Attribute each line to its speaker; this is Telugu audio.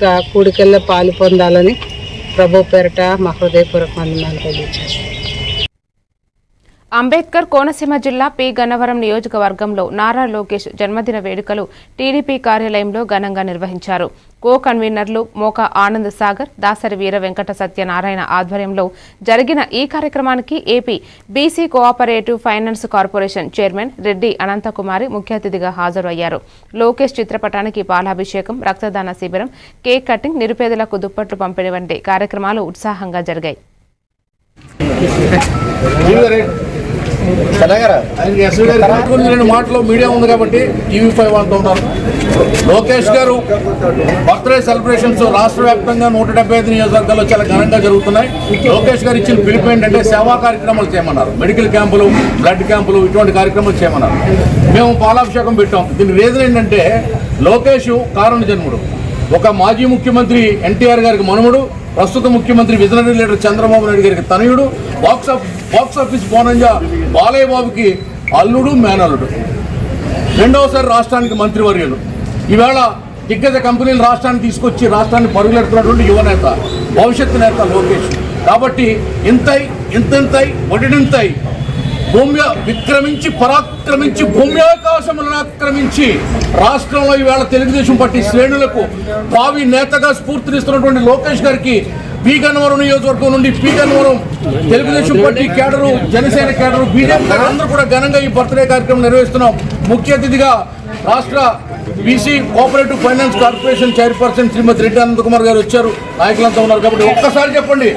Speaker 1: యొక్క కూడికల్లో పాలు పొందాలని ప్రభు పేరట మా హృదయపూర్వక వందనాలు తెలియజేస్తాం
Speaker 2: అంబేద్కర్ కోనసీమ జిల్లా పి గన్నవరం నియోజకవర్గంలో నారా లోకేష్ జన్మదిన వేడుకలు టీడీపీ కార్యాలయంలో ఘనంగా నిర్వహించారు. కో కన్వీనర్లు మోకా ఆనంద్ సాగర్ దాసరి వీర వెంకట సత్యనారాయణ ఆధ్వర్యంలో జరిగిన ఈ కార్యక్రమానికి AP BC cooperative finance corporation chairman Reddy Ananthakumari ముఖ్య అతిథిగా హాజరు అయ్యారు లోకేష్ చిత్రపటానికి పాలాభిషేకం రక్తదాన శిబిరం కేక్ కటింగ్ నిరుపేదలకు దుప్పట్లు పంపిణీ వంటి కార్యక్రమాలు ఉత్సాహంగా జరిగాయి.
Speaker 3: రెండు మాటలు మీడియా ఉంది కాబట్టి టీవీ ఫైవ్ వాళ్ళతో ఉన్నారు లోకేష్ గారు బర్త్డే సెలబ్రేషన్స్ రాష్ట్ర వ్యాప్తంగా నూట డెబ్బై ఐదు నియోజకవర్గాల్లో చాలా ఘనంగా జరుగుతున్నాయి. లోకేష్ గారు ఇచ్చిన పిలుపు ఏంటంటే సేవా కార్యక్రమాలు చేయమన్నారు. మెడికల్ క్యాంపులు బ్లడ్ క్యాంపులు ఇటువంటి కార్యక్రమాలు చేయమన్నారు. మేము పాలాభిషేకం పెట్టాం. దీని రీజన్ ఏంటంటే లోకేష్ కారణ జన్ముడు. ఒక మాజీ ముఖ్యమంత్రి ఎన్టీఆర్ గారికి మనుమడు ప్రస్తుత ముఖ్యమంత్రి విజనరీ లీడర్ చంద్రబాబు నాయుడు గారికి తనయుడు box of box office bonanza Balayya బాబుకి అల్లుడు మేనల్లుడు. రెండవసారి రాష్ట్రానికి మంత్రివర్యులు. ఈవేళ దిగ్గజ కంపెనీలు రాష్ట్రాన్ని తీసుకొచ్చి రాష్ట్రాన్ని పరుగులెడుతున్నటువంటి యువనేత భవిష్యత్తు నేత లోకేష్. కాబట్టి ఇంతై ఇంతెంతై వడినింతై భూమి విక్రమించి పరాక్రమించి భూమ్యాకాశములను ఆక్రమించి రాష్ట్రంలో ఈవేళ తెలుగుదేశం పార్టీ శ్రేణులకు భావి నేతగా స్ఫూర్తినిస్తున్నటువంటి లోకేష్ గారికి పీగన్నవరం నియోజకవర్గం నుండి P Gannavaram Telugu Desam party cadre Janasena cadre BJP అందరూ కూడా ఘనంగా ఈ బర్త్డే కార్యక్రమం నిర్వహిస్తున్నాం. ముఖ్య అతిథిగా రాష్ట్ర BC cooperative finance corporation chairperson Shrimati Reddy Ananthakumar గారు వచ్చారు. నాయకులంతా ఉన్నారు కాబట్టి ఒక్కసారి చెప్పండి.